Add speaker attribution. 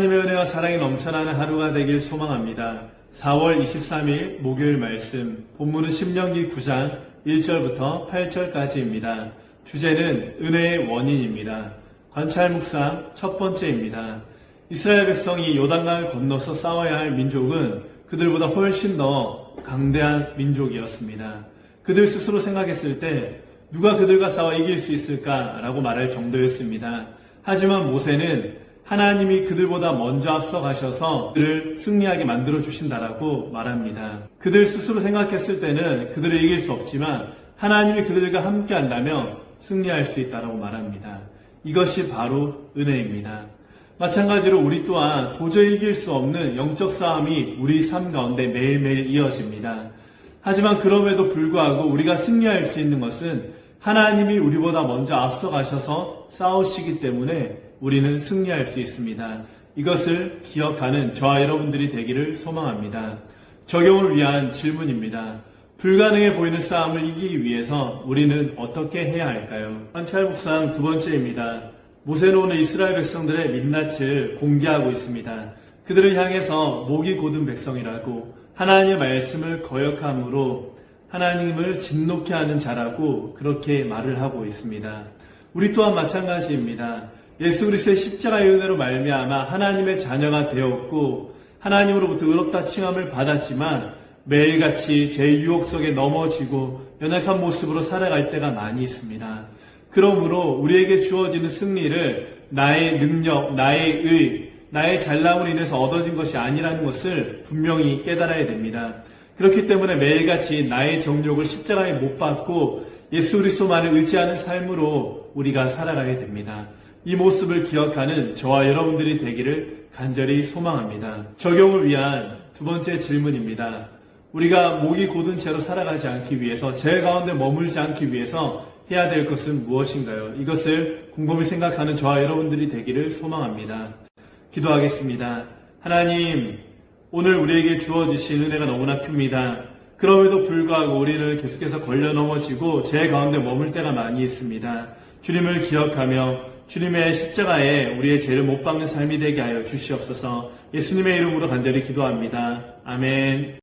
Speaker 1: 하나님의 은혜와 사랑이 넘쳐나는 하루가 되길 소망합니다. 4월 23일 목요일 말씀, 본문은 10년기 9장 1절부터 8절까지입니다. 주제는 은혜의 원인입니다. 관찰 묵상 첫 번째입니다. 이스라엘 백성이 요단강을 건너서 싸워야 할 민족은 그들보다 훨씬 더 강대한 민족이었습니다. 그들 스스로 생각했을 때 누가 그들과 싸워 이길 수 있을까라고 말할 정도였습니다. 하지만 모세는 하나님이 그들보다 먼저 앞서 가셔서 그들을 승리하게 만들어 주신다라고 말합니다. 그들 스스로 생각했을 때는 그들을 이길 수 없지만 하나님이 그들과 함께 한다면 승리할 수 있다라고 말합니다. 이것이 바로 은혜입니다. 마찬가지로 우리 또한 도저히 이길 수 없는 영적 싸움이 우리 삶 가운데 매일매일 이어집니다. 하지만 그럼에도 불구하고 우리가 승리할 수 있는 것은 하나님이 우리보다 먼저 앞서 가셔서 싸우시기 때문에 우리는 승리할 수 있습니다. 이것을 기억하는 저와 여러분들이 되기를 소망합니다. 적용을 위한 질문입니다. 불가능해 보이는 싸움을 이기기 위해서 우리는 어떻게 해야 할까요? 관찰 묵상 두 번째입니다. 모세는 오늘 이스라엘 백성들의 민낯을 공개하고 있습니다. 그들을 향해서 목이 곧은 백성이라고 하나님의 말씀을 거역함으로 하나님을 진노케 하는 자라고 그렇게 말을 하고 있습니다. 우리 또한 마찬가지입니다. 예수 그리스도의 십자가의 은혜로 말미암아 하나님의 자녀가 되었고 하나님으로부터 의롭다 칭함을 받았지만 매일같이 제 유혹 속에 넘어지고 연약한 모습으로 살아갈 때가 많이 있습니다. 그러므로 우리에게 주어지는 승리를 나의 능력, 나의 의, 나의 잘남으로 인해서 얻어진 것이 아니라는 것을 분명히 깨달아야 됩니다. 그렇기 때문에 매일같이 나의 정욕을 십자가에 못 박고 예수 그리스도만을 의지하는 삶으로 우리가 살아가야 됩니다. 이 모습을 기억하는 저와 여러분들이 되기를 간절히 소망합니다. 적용을 위한 두 번째 질문입니다. 우리가 목이 곧은 채로 살아가지 않기 위해서 제 가운데 머물지 않기 위해서 해야 될 것은 무엇인가요? 이것을 곰곰이 생각하는 저와 여러분들이 되기를 소망합니다. 기도하겠습니다. 하나님, 오늘 우리에게 주어지신 은혜가 너무나 큽니다. 그럼에도 불구하고 우리는 계속해서 걸려 넘어지고 제 가운데 머물 때가 많이 있습니다. 주님을 기억하며 주님의 십자가에 우리의 죄를 못 박는 삶이 되게 하여 주시옵소서 예수님의 이름으로 간절히 기도합니다. 아멘.